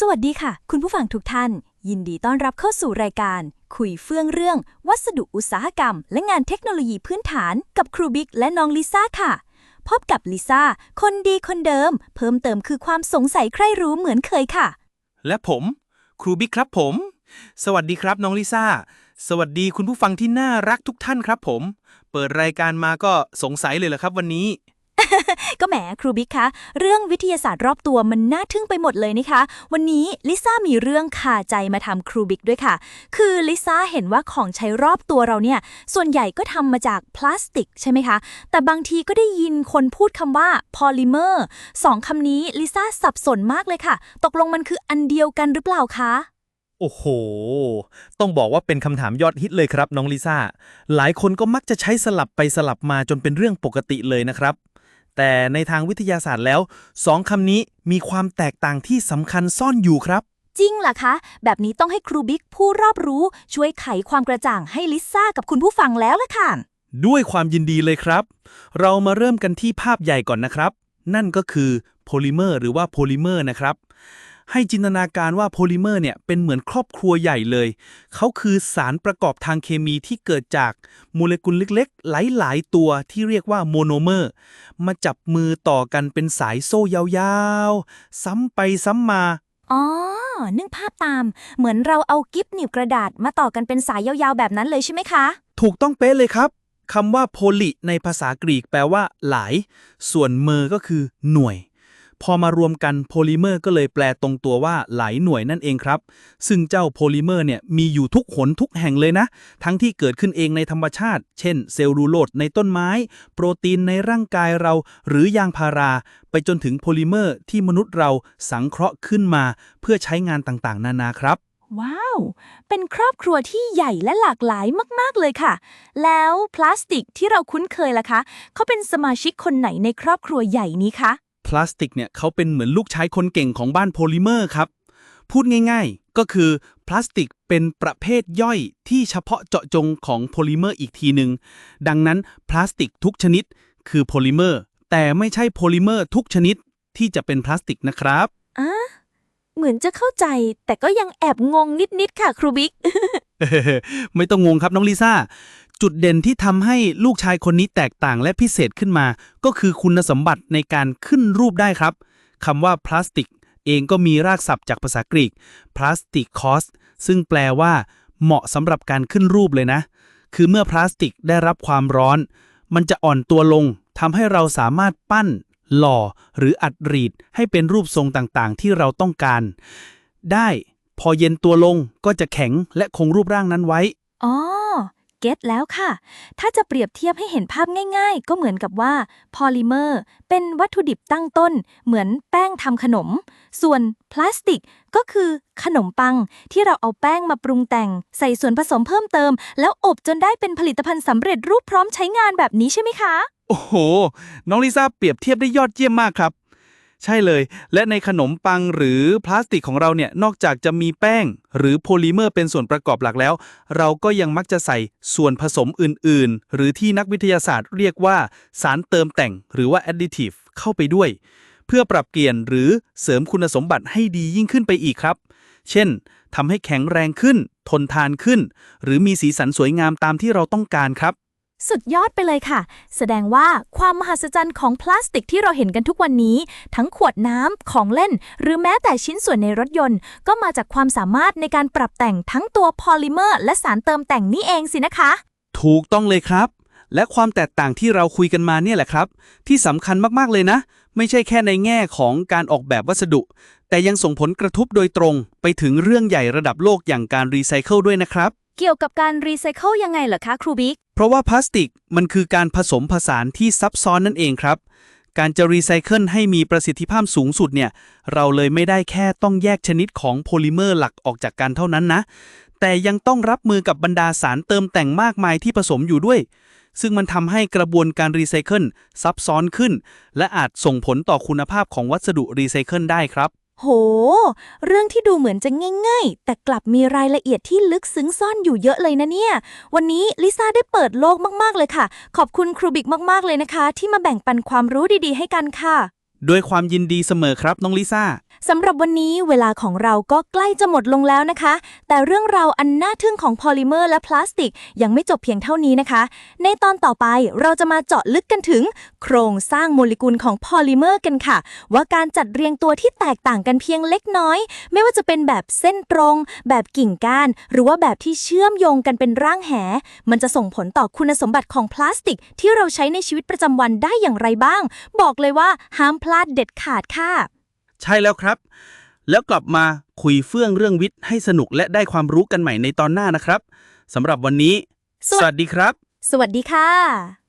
สวัสดีค่ะ คุณผู้ฟังทุกท่าน ยินดีต้อนรับเข้าสู่รายการ คุยเฟื่องเรื่อง วัสดุอุตสาหกรรม และงานเทคโนโลยีพื้นฐาน กับครูบิ๊กและน้องลิซ่าค่ะ พบกับลิซ่าคนดีคนเดิม เพิ่มเติมคือความสงสัยใครรู้เหมือนเคยค่ะ และผม ครูบิ๊กครับผม สวัสดีครับน้องลิซ่าสวัสดีคุณผู้ฟังที่น่ารักทุกท่านครับผม เปิดรายการมาก็สงสัยเลยเหรอครับวันนี้ ก็แหมครูบิ๊กคะ เรื่องวิทยาศาสตร์รอบตัวมันน่าทึ่งไปหมดเลยนะคะ วันนี้ลิซ่ามีเรื่องคาใจมาทำครูบิ๊กด้วยค่ะ คือลิซ่าเห็นว่าของใช้รอบตัวเราเนี่ย ส่วนใหญ่ก็ทำมาจากพลาสติกใช่ไหมคะ แต่บางทีก็ได้ยินคนพูดคำว่าพอลิเมอร์สองคำนี้ลิซ่าสับสนมากเลยค่ะ ตกลงมันคืออันเดียวกันหรือเปล่าคะโอ้โห ต้องบอกว่าเป็นคำถามยอดฮิตเลยครับน้องลิซ่า หลายคนก็มักจะใช้สลับไปสลับมาจนเป็นเรื่องปกติเลยนะครับ แต่ในทางวิทยาศาสตร์แล้วสองคำนี้มีความแตกต่างที่สำคัญซ่อนอยู่ครับ จริงเหรอคะ แบบนี้ต้องให้ครูบิ๊กผู้รอบรู้ช่วยไขความกระจ่างให้ลิซ่ากับคุณผู้ฟังแล้วละค่ะ ด้วยความยินดีเลยครับ เรามาเริ่มกันที่ภาพใหญ่ก่อนนะครับ นั่นก็คือโพลิเมอร์หรือว่าโพลิเมอร์นะครับ ให้จินตนาการว่าโพลิเมอร์เนี่ยเป็นเหมือนครอบครัวใหญ่เลย เขาคือสารประกอบทางเคมีที่เกิดจากโมเลกุลเล็กๆ หลายๆ ตัวที่เรียกว่าโมโนเมอร์ มาจับมือต่อกันเป็นสายโซ่ยาวๆ ซ้ำไปซ้ำมา อ๋อ นึกภาพตาม เหมือนเราเอากิฟต์หนีบกระดาษมาต่อกันเป็นสายยาวๆ แบบนั้นเลยใช่ไหมคะ ถูกต้องเป๊ะเลยครับคำว่าโพลิในภาษากรีกแปลว่า หลาย ส่วนเมอร์ก็คือหน่วย พอมารวมกันโพลิเมอร์ก็เลยแปลตรงตัวว่าหลายหน่วยนั่นเองครับ ซึ่งเจ้าโพลิเมอร์เนี่ยมีอยู่ทุกหนทุกแห่งเลยนะ ทั้งที่เกิดขึ้นเองในธรรมชาติ เช่น เซลลูโลดในต้นไม้ โปรตีนในร่างกายเรา หรือยางพารา ไปจนถึงโพลิเมอร์ที่มนุษย์เราสังเคราะห์ขึ้นมา เพื่อใช้งานต่างๆ นานาครับว้าว เป็นครอบครัวที่ใหญ่และหลากหลายมาก ๆ เลยค่ะ แล้วพลาสติกที่เราคุ้นเคยล่ะคะ เขาเป็นสมาชิกคนไหนในครอบครัวใหญ่นี้คะ พลาสติกเนี่ยเขาเป็นเหมือนลูกชายคนเก่งของบ้านโพลิเมอร์ครับ พูดง่ายๆ ก็คือพลาสติกเป็นประเภทย่อยที่เฉพาะเจาะจงของโพลิเมอร์อีกทีหนึ่งดังนั้นพลาสติกทุกชนิดคือโพลิเมอร์ แต่ไม่ใช่โพลิเมอร์ทุกชนิดที่จะเป็นพลาสติกนะครับอะเหมือนจะเข้าใจแต่ก็ยังแอบงงนิดๆค่ะครูบิ๊ก ไม่ต้องงงครับน้องลิซ่า จุดเด่นที่ทำให้ลูกชายคนนี้แตกต่างและพิเศษขึ้นมา ก็คือคุณสมบัติในการขึ้นรูปได้ครับคำว่าพลาสติกเองก็มีรากศัพท์จากภาษากรีกพลาสติกคอสซึ่งแปลว่า เหมาะสำหรับการขึ้นรูปเลยนะ คือเมื่อพลาสติกได้รับความร้อน มันจะอ่อนตัวลงทำให้เราสามารถปั้น หล่อ หรืออัดรีด ให้เป็นรูปทรงต่างๆ ที่เราต้องการ ได้ พอเย็นตัวลงก็จะแข็งและคงรูปร่างนั้นไว้อ๋อ เก็ตแล้วค่ะ ถ้าจะเปรียบเทียบให้เห็นภาพง่ายๆ ก็เหมือนกับว่าพอลิเมอร์เป็นวัตถุดิบตั้งต้น เหมือนแป้งทำขนม ส่วนพลาสติกก็คือขนมปังที่เราเอาแป้งมาปรุงแต่ง ใส่ส่วนผสมเพิ่มเติม แล้วอบจนได้เป็นผลิตภัณฑ์สำเร็จรูปพร้อมใช้งานแบบนี้ใช่ไหมคะ โอ้โห น้องลิซ่าเปรียบเทียบได้ยอดเยี่ยมมากครับ ใช่เลย และในขนมปังหรือพลาสติกของเราเนี่ย นอกจากจะมีแป้ง หรือโพลิเมอร์เป็นส่วนประกอบหลักแล้ว เราก็ยังมักจะใส่ส่วนผสมอื่น ๆ หรือที่นักวิทยาศาสตร์เรียกว่าสารเติมแต่งหรือว่า additive เข้าไปด้วย เพื่อปรับเปลี่ยนหรือเสริมคุณสมบัติให้ดียิ่งขึ้นไปอีกครับ เช่นทำให้แข็งแรงขึ้น ทนทานขึ้น หรือมีสีสันสวยงามตามที่เราต้องการครับ สุดยอดไปเลยค่ะ แสดงว่าความมหัศจรรย์ของพลาสติกที่เราเห็นกันทุกวันนี้ ทั้งขวดน้ำของเล่น หรือแม้แต่ชิ้นส่วนในรถยนต์ ก็มาจากความสามารถในการปรับแต่งทั้งตัวพอลิเมอร์ และสารเติมแต่งนี่เองสินะคะ ถูกต้องเลยครับ และความแตกต่างที่เราคุยกันมาเนี่ยแหละครับ ที่สำคัญมากๆเลยนะ ไม่ใช่แค่ในแง่ของการออกแบบวัสดุ แต่ยังส่งผลกระทบโดยตรง ไปถึงเรื่องใหญ่ระดับโลกอย่างการรีไซเคิลด้วยนะครับ เกี่ยวกับการรีไซเคิลยังไงเหรอคะครูบิ๊ก เพราะว่าพลาสติกมันคือการผสมผสานที่ซับซ้อนนั่นเองครับ การจะรีไซเคิลให้มีประสิทธิภาพสูงสุดเนี่ย เราเลยไม่ได้แค่ต้องแยกชนิดของโพลิเมอร์หลักออกจากกันเท่านั้นนะ แต่ยังต้องรับมือกับบรรดาสารเติมแต่งมากมายที่ผสมอยู่ด้วย ซึ่งมันทำให้กระบวนการรีไซเคิลซับซ้อนขึ้น และอาจส่งผลต่อคุณภาพของวัสดุรีไซเคิลได้ครับ โห เรื่องที่ดูเหมือนจะง่ายๆ แต่กลับมีรายละเอียดที่ลึกซึ้งซ่อนอยู่เยอะเลยนะเนี่ย วันนี้ลิซ่าได้เปิดโลกมากๆเลยค่ะ ขอบคุณครูบิ๊กมากๆเลยนะคะ ที่มาแบ่งปันความรู้ดีๆ ให้กันค่ะ ด้วยความยินดีเสมอครับน้องลิซ่า สำหรับวันนี้เวลาของเราก็ใกล้จะหมดลงแล้วนะคะ แต่เรื่องราวอันน่าทึ่งของพอลิเมอร์และพลาสติก ยังไม่จบเพียงเท่านี้นะคะ ในตอนต่อไปเราจะมาเจาะลึกกันถึง โครงสร้างโมเลกุลของพอลิเมอร์กันค่ะ ว่าการจัดเรียงตัวที่แตกต่างกันเพียงเล็กน้อย ไม่ว่าจะเป็นแบบเส้นตรง แบบกิ่งก้าน หรือว่าแบบที่เชื่อมโยงกันเป็นร่างแห มันจะส่งผลต่อคุณสมบัติของพลาสติก ที่เราใช้ในชีวิตประจำวันได้อย่างไรบ้าง บอกเลยว่าห้ามพลาดเด็ดขาดค่ะ ใช่แล้วครับ แล้วกลับมาคุยเฟื่องเรื่องวิทย์ให้สนุกและได้ความรู้กันใหม่ในตอนหน้านะครับสำหรับวันนี้ สวัสสวัสดีครับ สวัสดีค่ะ